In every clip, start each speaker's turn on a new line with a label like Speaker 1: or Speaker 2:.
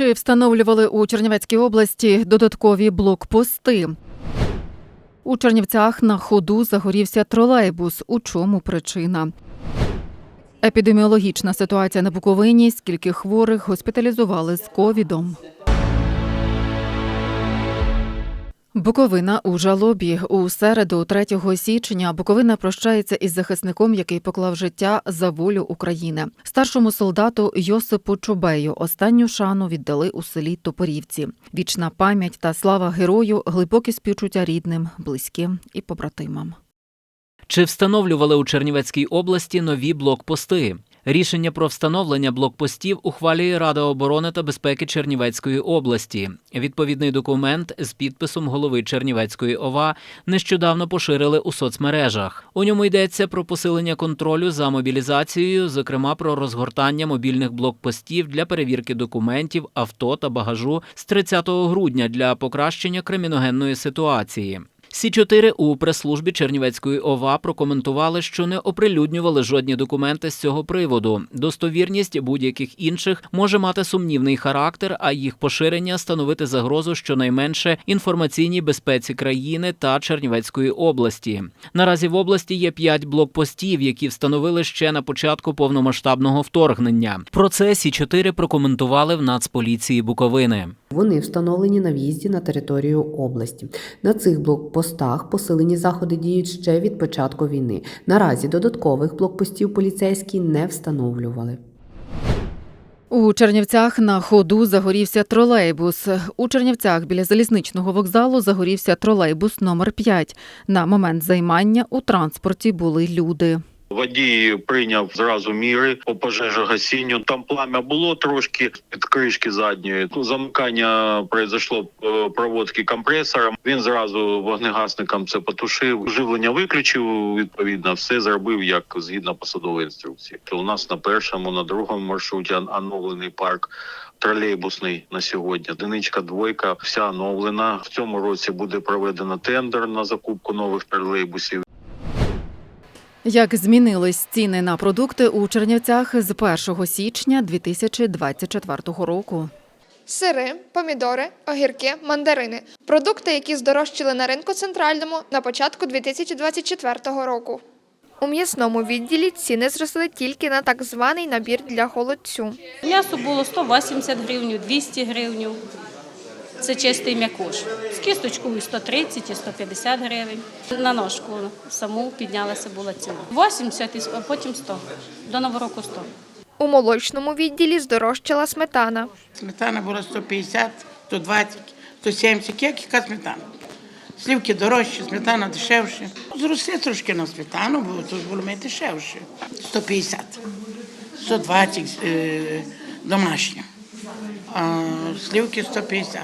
Speaker 1: Чи встановлювали у Чернівецькій області додаткові блокпости? У Чернівцях на ходу загорівся тролейбус. У чому причина? Епідеміологічна ситуація на Буковині. Скільки хворих госпіталізували з ковідом? Буковина у жалобі у середу, 3 січня, Буковина прощається із захисником, який поклав життя за волю України. Старшому солдату Йосипу Чубею останню шану віддали у селі Топорівці. Вічна пам'ять та слава герою, глибокі співчуття рідним, близьким і побратимам.
Speaker 2: Чи встановлювали у Чернівецькій області нові блокпости? Рішення про встановлення блокпостів ухвалює Рада оборони та безпеки Чернівецької області. Відповідний документ з підписом голови Чернівецької ОВА нещодавно поширили у соцмережах. У ньому йдеться про посилення контролю за мобілізацією, зокрема про розгортання мобільних блокпостів для перевірки документів, авто та багажу з 30 грудня для покращення криміногенної ситуації. Сі 4 у прес-службі Чернівецької ОВА прокоментували, що не оприлюднювали жодні документи з цього приводу. Достовірність будь-яких інших може мати сумнівний характер, а їх поширення становити загрозу щонайменше інформаційній безпеці країни та Чернівецької області. Наразі в області є п'ять блокпостів, які встановили ще на початку повномасштабного вторгнення. Про це Сі 4 прокоментували в Нацполіції Буковини.
Speaker 3: Вони встановлені на в'їзді на територію області. На цих блокпостах посилені заходи діють ще від початку війни. Наразі додаткових блокпостів поліцейські не встановлювали.
Speaker 1: У Чернівцях на ходу загорівся тролейбус. У Чернівцях біля залізничного вокзалу загорівся тролейбус номер 5 На момент займання у транспорті були люди.
Speaker 4: Водій прийняв зразу міри по пожежогасінню. Там плам'я було трошки під кришки задньої. Ну, Замикання произошло е, проводки компресором. Він зразу вогнегасником це потушив. Живлення виключив. Відповідно, все зробив як згідно посадової інструкції. У нас на першому, на другому маршруті оновлений парк. Тролейбусний на сьогодні одиничка, двойка, вся оновлена. В цьому році буде проведено тендер на закупку нових тролейбусів.
Speaker 1: Як змінились ціни на продукти у Чернівцях з 1 січня 2024 року?
Speaker 5: Сири, помідори, огірки, мандарини продукти, які здорожчали на ринку центральному на початку 2024 року. У м'ясному відділі ціни зросли тільки на так званий набір для холодцю.
Speaker 6: М'ясо було 180 гривень, 200 гривень. Це чистий м'якуш. З кісточкою 130 і 150 гривень. На ножку саму піднялася була ціна. 80, і- а потім 100. До Нового року 100.
Speaker 5: У молочному відділі здорожчала сметана.
Speaker 7: Сметана була 150, 120, 170, як яка сметана. Слівки дорожчі, сметана дешевше. Зросли трошки на сметану, бо тут було ми дешевше. 150, 120 е, домашня, а слівки 150.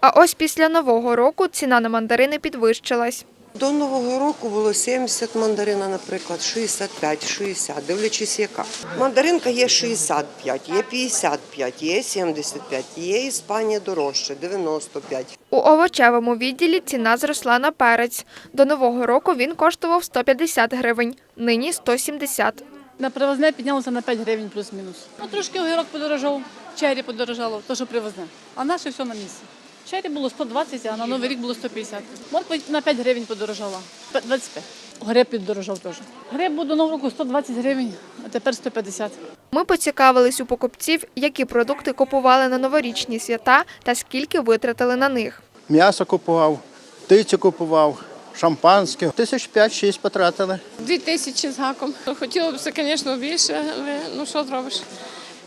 Speaker 5: А ось після нового року ціна на мандарини підвищилась.
Speaker 8: До Нового року було 70 мандарина, наприклад, 65, 60, дивлячись яка. Мандаринка є 65, є 55, є 75, є Іспанія дорожче, 95.
Speaker 5: У овочевому відділі ціна зросла на перець. До нового року він коштував 150 гривень, нині 170.
Speaker 9: На привозне піднялося на 5 гривень плюс-мінус. Ну, трошки огірок подорожав, чері подорожало, то, що привозне. А наше все на місці. Чері було 120, а на Новий рік було 150. Морква на 5 гривень подорожала. П- 25. Гриб піддорожав теж. Гриб був до Нового року 120 гривень, а тепер 150.
Speaker 5: Ми поцікавились у покупців, які продукти купували на новорічні свята та скільки витратили на них.
Speaker 10: М'ясо купував, птицю купував, шампанське. Тисяч п'ять-шість потратили.
Speaker 11: Дві тисячі з гаком. Хотіло б це, звісно, більше, але ну що зробиш?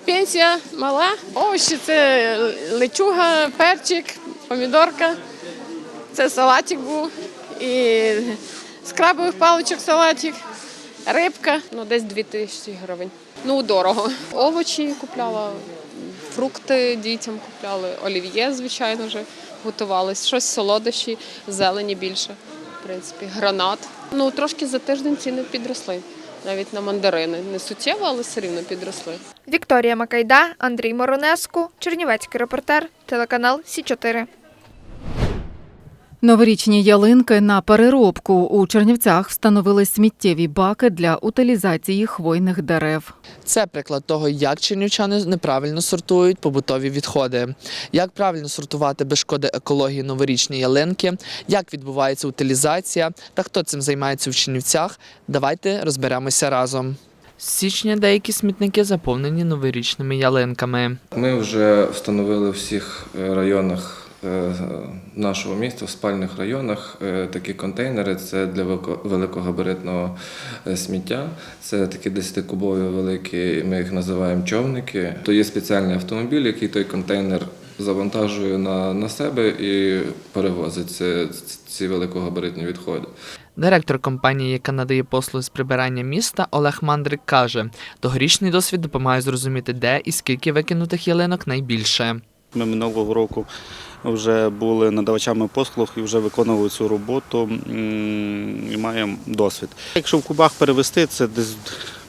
Speaker 11: Пенсія мала. Овочі це лечуга, перчик, помідорка. Це салатик був. І з крабових паличок салатик, рибка. Ну, десь дві тисячі гривень. Ну, дорого. Овочі купляла, фрукти дітям купляли, олів'є, звичайно вже готувались. Щось солодощі, зелені більше. Принципі, гранат. Ну, трошки за тиждень ціни підросли. Навіть на мандарини. Не суттєво, але все рівно підросли.
Speaker 5: Вікторія Макайда, Андрій Моронеску, Чернівецький репортер, телеканал Сі 4
Speaker 1: Новорічні ялинки на переробку у Чернівцях встановили сміттєві баки для утилізації хвойних дерев.
Speaker 12: Це приклад того, як чернівчани неправильно сортують побутові відходи, як правильно сортувати без шкоди екології новорічні ялинки, як відбувається утилізація та хто цим займається в Чернівцях. Давайте розберемося разом. З січня деякі смітники заповнені новорічними ялинками.
Speaker 4: Ми вже встановили в всіх районах нашого міста, в спальних районах, е, такі контейнери. Це для велико- великогабаритного е, сміття. Це такі 10-кубові великі, ми їх називаємо човники. То є спеціальний автомобіль, який той контейнер завантажує на, на себе і перевозить ці, ці великогабаритні відходи.
Speaker 12: Директор компанії, яка надає послуги з прибирання міста, Олег Мандрик каже, тогорічний досвід допомагає зрозуміти, де і скільки викинутих ялинок найбільше.
Speaker 13: Ми минулого року вже були надавачами послуг і вже виконували цю роботу і маємо досвід. Якщо в кубах перевести, це десь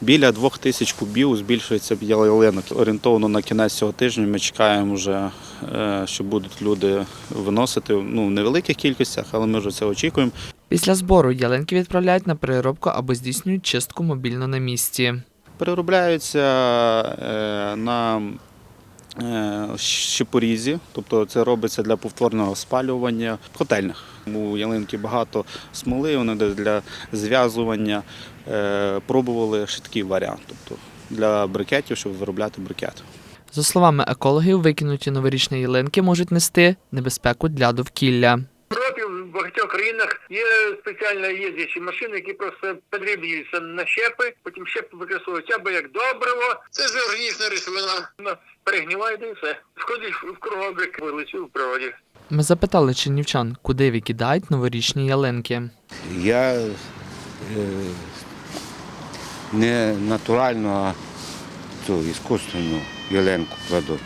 Speaker 13: біля двох тисяч кубів збільшується ялинок. Орієнтовно на кінець цього тижня ми чекаємо вже, е, що будуть люди виносити ну, в невеликих кількостях, але ми вже це очікуємо.
Speaker 12: Після збору ялинки відправляють на переробку або здійснюють чистку мобільно на місці.
Speaker 13: Переробляються е, на щепорізі, тобто це робиться для повторного спалювання в котельнях. У ялинки багато смоли, вони для зв'язування. Е, Пробували ще такий варіант, тобто для брикетів, щоб виробляти брикет.
Speaker 12: За словами екологів, викинуті новорічні ялинки можуть нести небезпеку для довкілля.
Speaker 14: В багатьох країнах є спеціально їздячі машини, які просто подрібнюються на щепи, потім щепи використовуються або як добриво. Це ж органічна речовина. Вона перегніває і все. Входить в кругообіг вилицю в природі.
Speaker 12: Ми запитали чернівчан, куди викидають новорічні ялинки.
Speaker 15: Я е, не натуральну, а цю іскусственну ялинку кладу.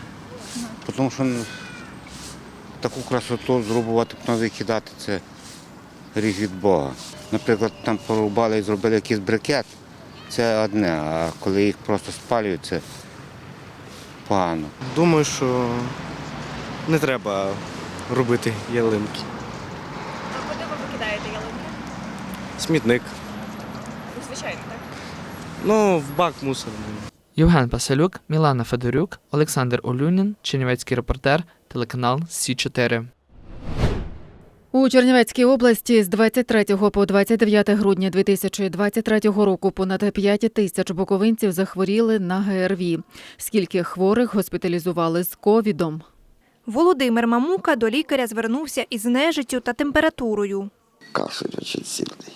Speaker 15: Тому що таку красоту зрубувати, потім викидати це ріг від Бога. Наприклад, там порубали і зробили якийсь брикет, це одне, а коли їх просто спалюють, це погано.
Speaker 7: Думаю, що не треба робити ялинки.
Speaker 16: А куди ви викидаєте ялинки?
Speaker 7: Смітник.
Speaker 16: Звичайно, так.
Speaker 7: Ну, в бак мусорний.
Speaker 12: Євген Паселюк, Мілана Федорюк, Олександр Олюнін, Чернівецький репортер, телеканал Сі 4
Speaker 1: У Чернівецькій області з 23 по 29 грудня 2023 року понад 5 тисяч буковинців захворіли на ГРВІ. Скільки хворих госпіталізували з ковідом?
Speaker 16: Володимир Мамука до лікаря звернувся із нежиттю та температурою.
Speaker 17: Кашель очень сильный.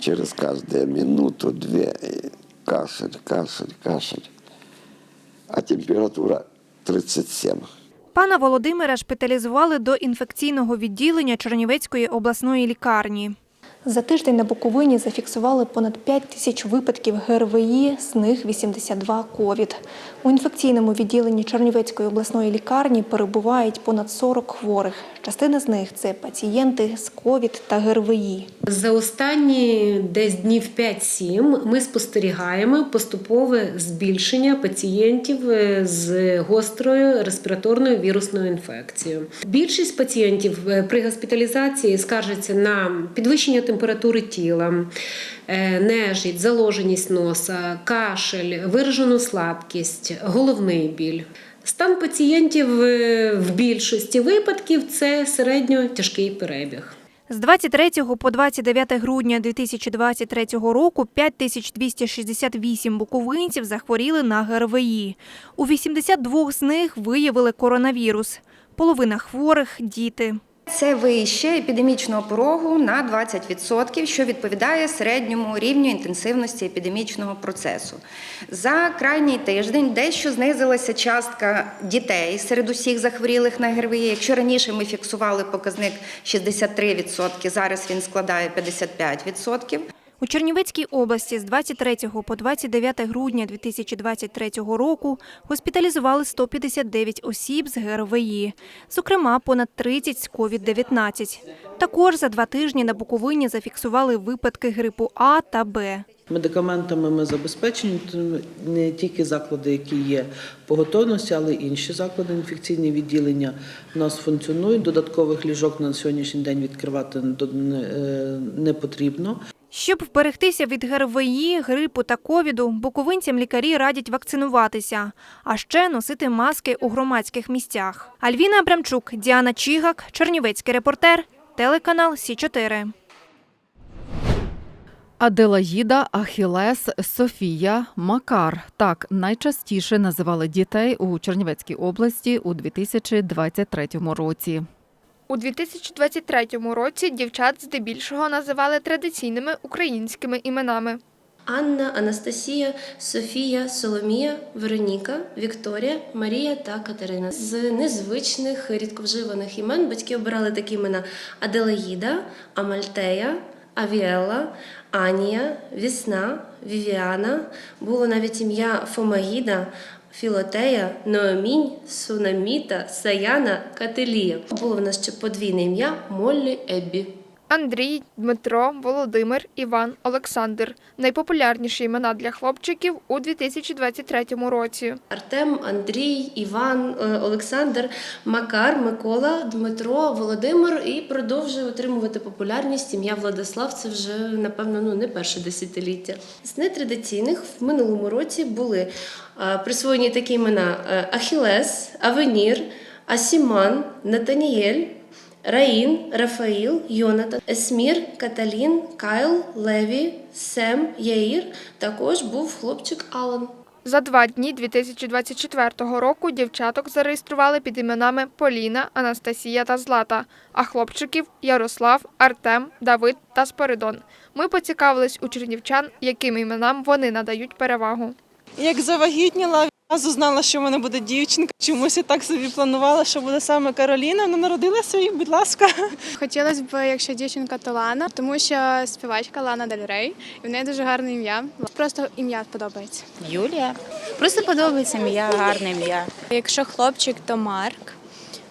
Speaker 17: Через каждую минуту-две э, кашель, кашель, кашель. А температура 37.
Speaker 16: Пана Володимира шпиталізували до інфекційного відділення Чернівецької обласної лікарні. За тиждень на Буковині зафіксували понад 5 тисяч випадків ГРВІ, з них 82 ковід. У інфекційному відділенні Чернівецької обласної лікарні перебувають понад 40 хворих. Частина з них це пацієнти з ковід та ГРВІ.
Speaker 18: За останні десь днів 5-7 ми спостерігаємо поступове збільшення пацієнтів е, з гострою респіраторною вірусною інфекцією. Більшість пацієнтів е, при госпіталізації скаржаться на підвищення температури тіла, е, нежить, заложеність носа, кашель, виражену слабкість, головний біль. Стан пацієнтів е, в більшості випадків це середньо тяжкий перебіг.
Speaker 16: З 23 по 29 грудня 2023 року 5268 буковинців захворіли на ГРВІ. У 82 з них виявили коронавірус. Половина хворих – діти.
Speaker 19: Це вище епідемічного порогу на 20%, що відповідає середньому рівню інтенсивності епідемічного процесу. За крайній тиждень дещо знизилася частка дітей серед усіх захворілих на ГРВІ. Якщо раніше ми фіксували показник 63%, зараз він складає 55%.
Speaker 16: У Чернівецькій області з 23 по 29 грудня 2023 року госпіталізували 159 осіб з ГРВІ, зокрема понад 30 з COVID-19. Також за два тижні на Буковині зафіксували випадки грипу А та Б.
Speaker 20: Медикаментами ми забезпечені не тільки заклади, які є по готовності, але й інші заклади інфекційні відділення у нас функціонують. Додаткових ліжок на сьогоднішній день відкривати е, не потрібно.
Speaker 16: Щоб вберегтися від ГРВІ, грипу та ковіду, буковинцям лікарі радять вакцинуватися, а ще носити маски у громадських місцях. Альвіна Абрамчук, Діана Чігак, Чернівецький репортер, телеканал Сі 4
Speaker 1: Аделаїда, Ахілес, Софія, Макар так найчастіше називали дітей у Чернівецькій області у 2023 році.
Speaker 5: У 2023 році дівчат здебільшого називали традиційними українськими іменами.
Speaker 21: Анна, Анастасія, Софія, Соломія, Вероніка, Вікторія, Марія та Катерина. З незвичних рідковживаних імен батьки обирали такі імена Аделаїда, Амальтея, Авіела, Анія, Вісна, Вівіана. Було навіть ім'я Фомаїда, Філотея, Ноомінь, Сунаміта, Саяна, Кателія. Було в нас ще подвійне ім'я Моллі Еббі.
Speaker 5: Андрій, Дмитро, Володимир, Іван, Олександр найпопулярніші імена для хлопчиків у 2023 році.
Speaker 21: Артем, Андрій, Іван, е, Олександр, Макар, Микола, Дмитро, Володимир і продовжує отримувати популярність. Ім'я Владислав це вже напевно ну не перше десятиліття. З нетрадиційних в минулому році були е, присвоєні такі імена е, Ахілес, Авенір, Асіман, Натаніель. Раїн, Рафаїл, Йонатан, Есмір, Каталін, Кайл, Леві, Сем, Яїр. Також був хлопчик Алан.
Speaker 5: За два дні 2024 року дівчаток зареєстрували під іменами Поліна, Анастасія та Злата, а хлопчиків Ярослав, Артем, Давид та Споридон. Ми поцікавились у чернівчан, яким іменам вони надають перевагу.
Speaker 22: Як завагітніла, одразу знала, що в мене буде дівчинка. Чомусь я так собі планувала, що буде саме Кароліна. Вона народилася і, будь ласка.
Speaker 23: Хотілося б, якщо дівчинка, то Лана, тому що співачка Лана Дель Рей, і в неї дуже гарне ім'я. Просто ім'я подобається.
Speaker 24: Юлія. Просто подобається ім'я, гарне ім'я.
Speaker 23: Якщо хлопчик, то Марк.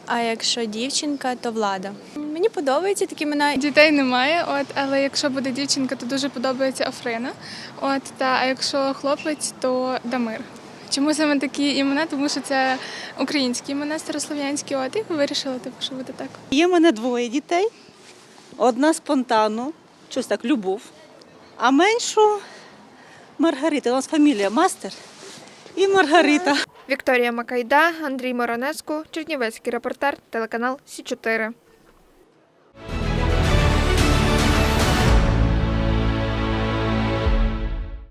Speaker 23: А якщо дівчинка, то влада. Мені подобаються такі імена. Дітей немає, от але якщо буде дівчинка, то дуже подобається Африна. От та а якщо хлопець, то Дамир. Чому саме такі імена? Тому що це українські імена, старослов'янські. От і вирішила, типу, що буде так.
Speaker 22: Є в мене двоє дітей. Одна спонтанно, щось так, любов. А меншу Маргарита. У нас фамілія Мастер і Маргарита.
Speaker 5: Вікторія Макайда, Андрій Моронеску, Чернівецький репортер, телеканал Сі 4